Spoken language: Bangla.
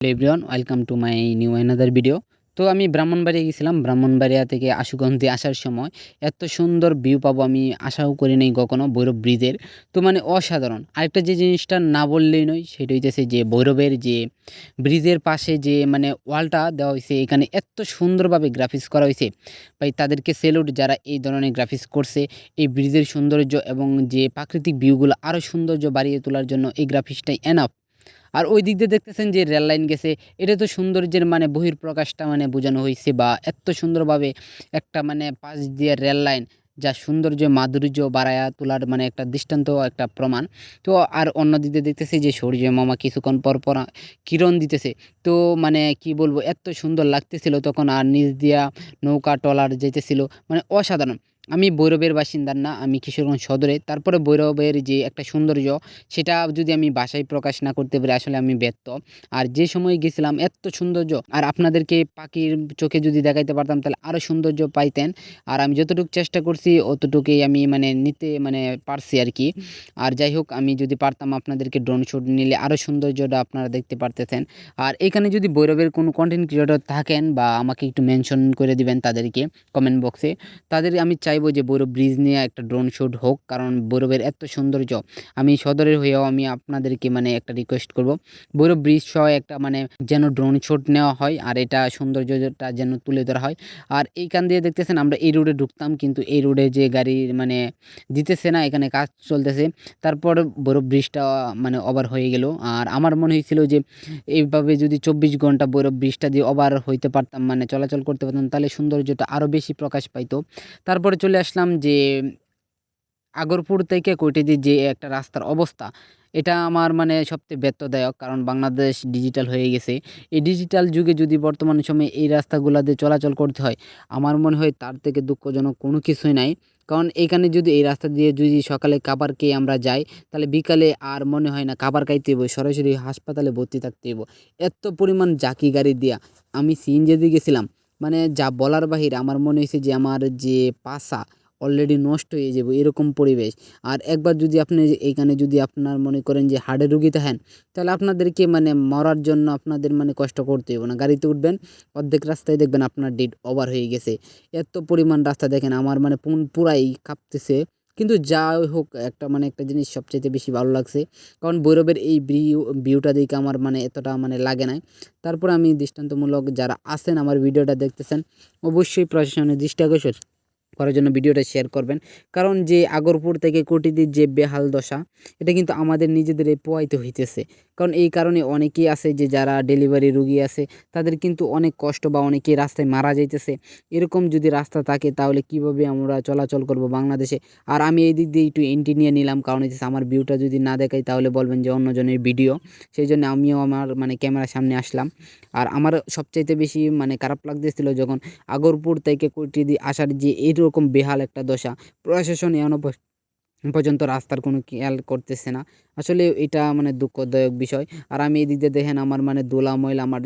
Everyone welcome to my new another video তো আমি ব্রাহ্মণবাড়িয়া গেছিলাম, ব্রাহ্মণবাড়িয়া থেকে আশুগন্ধে আসার সময়। এত সুন্দর ভিউ পাবো আমি, আশাও করি নাই কখনো ভৈরব ব্রিজের। তো মানে অসাধারণ। আরেকটা যে জিনিসটা না বললেই নয়, সেটা হইতেছে যে ভৈরবের যে ব্রিজের পাশে যে মানে ওয়ালটা দেওয়া হয়েছে এখানে এত সুন্দরভাবে গ্রাফিক্স করা হয়েছে ভাই, তাদেরকে সেলুট যারা এই ধরনের গ্রাফিক্স করছে, এই ব্রিজের সৌন্দর্য এবং যে প্রাকৃতিক ভিউগুলো আরও সৌন্দর্য বাড়িয়ে তোলার জন্য এই গ্রাফিক্সটাই এনাফ আর ওই দিক দিয়ে দেখতেছেন যে রেল লাইন গেছে, এটা তো সৌন্দর্যের মানে বহির্প্রকাশটা মানে বোঝানো হয়েছে বা এত সুন্দরভাবে একটা মানে পাশ দিয়ে রেল লাইন, যা সৌন্দর্য, মাধুর্য বাড়ায়া তোলার মানে একটা দৃষ্টান্ত, একটা প্রমাণ। তো আর অন্য দিক দেখতেছি যে সূর্য মামা কিছুক্ষণ পর পর কিরণ দিতেছে। তো মানে কি বলব, এত সুন্দর লাগতেছিল তখন আর নিচ দিয়া নৌকা টলার যেতেছিল মানে অসাধারণ। আমি ভৈরবের বাসিন্দার না, আমি কিশোরগঞ্জ সদরে। তারপরে ভৈরবের যে একটা সৌন্দর্য, সেটা যদি আমি বাসায় প্রকাশ না করতে পারি, আসলে আমি ব্যর্থ। আর যে সময় গেছিলাম, এত সৌন্দর্য, আর আপনাদেরকে পাখির চোখে যদি দেখাইতে পারতাম, তাহলে আরও সৌন্দর্য পাইতেন। আর আমি যতটুকু চেষ্টা করছি, অতটুকুই আমি মানে নিতে মানে পারছি আর কি। আর যাই হোক, আমি যদি পারতাম, আপনাদেরকে ড্রোন শ্যুট নিলে আরও সৌন্দর্যটা আপনারা দেখতে পারতেছেন। আর এখানে যদি ভৈরবের কোনো কন্টেন্ট ক্রিয়েটর থাকেন, বা আমাকে একটু মেনশন করে দিবেন তাদেরকে কমেন্ট বক্সে তাদের আমি চাইব যে ভৈরব ব্রিজ নিয়ে একটা ড্রোন শ্যুট হোক, কারণ ভৈরবের এত সৌন্দর্য। আমি সদরের হয়েও আমি আপনাদেরকে মানে একটা রিকোয়েস্ট করব। ভৈরব ব্রিজ সহ একটা মানে যেন ড্রোন শ্যুট নেওয়া হয়, আর এটা সৌন্দর্যটা যেন তুলে ধরা হয়। আর এইখান দিয়ে দেখতেছেন, আমরা এই রোডে ঢুকতাম, কিন্তু এই রোডে যে গাড়ি মানে দিতেছে না, এখানে কাজ চলতেছে। তারপর ভৈরব ব্রিজটা মানে ওভার হয়ে গেল। আর আমার মনে হয়েছিল যে এইভাবে যদি চব্বিশ ঘণ্টা ভৈরব ব্রিজটা দিয়ে ওভার হইতে পারতাম মানে চলাচল করতে পারতাম, তাহলে সৌন্দর্যটা আরও বেশি প্রকাশ পাইতো। তারপরে চলে আসলাম যে আগরপুর থেকে কৈটিদি যে একটা রাস্তার অবস্থা, এটা আমার মানে সবচেয়ে ব্যর্থদায়ক কারণ বাংলাদেশ ডিজিটাল হয়ে গেছে। এই ডিজিটাল যুগে যদি বর্তমান সময়ে এই রাস্তাগুলোতে চলাচল করতে হয়, আমার মনে হয় তার থেকে দুঃখজনক কোনো কিছুই নাই। কারণ এখানে যদি এই রাস্তা দিয়ে যদি সকালে খাবার খেয়ে আমরা যাই, তাহলে বিকালে আর মনে হয় না খাবার খাইতে হইব, সরাসরি হাসপাতালে ভর্তি থাকতে হইব। এত পরিমাণ জাকি গাড়ি দিয়া আমি সিএনজিতে গেছিলাম মানে যা বলার বাহির আমার মনে হয়েছে যে আমার যে পাশা অলরেডি নষ্ট হয়ে যাবে এরকম পরিবেশ। আর একবার যদি আপনি এইখানে যদি আপনার মনে করেন যে হাড়ে রুগী থাকেন তাহলে আপনাদেরকে মানে মরার জন্য আপনাদের মানে কষ্ট করতে হবে না। গাড়িতে উঠবেন, অর্ধেক রাস্তায় দেখবেন আপনার ডেট ওভার হয়ে গেছে। এত পরিমাণ রাস্তা দেখেন, আমার মানে পুরাই কাঁপতেছে। কিন্তু যা হোক, একটা মানে একটা জিনিস সবচেয়ে বেশি ভালো লাগছে। কারণ ভৈরবের এই ভিউ, ভিউটা দেখে আমার মানে এতটা মানে লাগে নাই। তারপর আমি দৃষ্টান্তমূলক যারা আছেন, আমার ভিডিওটা দেখতেছেন, অবশ্যই প্রশাসনের দৃষ্টি আকর্ষণ। করার জন্য ভিডিওটা শেয়ার করবেন। কারণ যে আগরপুর থেকে কোটিদির যে বেহাল দশা, এটা কিন্তু আমাদের নিজেদের পোয়াইতে হইতেছে। কারণ এই কারণে অনেকেই আছে যে যারা ডেলিভারি রুগী আছে, তাদের কিন্তু অনেক কষ্ট বা অনেকেই রাস্তায় মারা যাইতেছে। এরকম যদি রাস্তা থাকে, তাহলে কীভাবে আমরা চলাচল করব বাংলাদেশে? আর আমি এই দিক দিয়ে একটু এন্ট্রি নিয়ে নিলাম, কারণ হচ্ছে আমার ভিউটা যদি না দেখাই, তাহলে বলবেন যে অন্যজনের ভিডিও। সেই জন্য আমিও আমার মানে ক্যামেরার সামনে আসলাম। আর আমার সবচাইতে বেশি মানে খারাপ লাগতেছিল যখন আগরপুর থেকে কোটিদি আসার যে এইরকম বেহাল একটা দশা। প্রশাসন এখনও পর্যন্ত রাস্তার কোনো খেয়াল করতেছে না। আসলে এটা মানে দুঃখদায়ক বিষয়। আর আমি এদিক দিয়ে দেখেন আমার মানে দোলা ময়লা আমার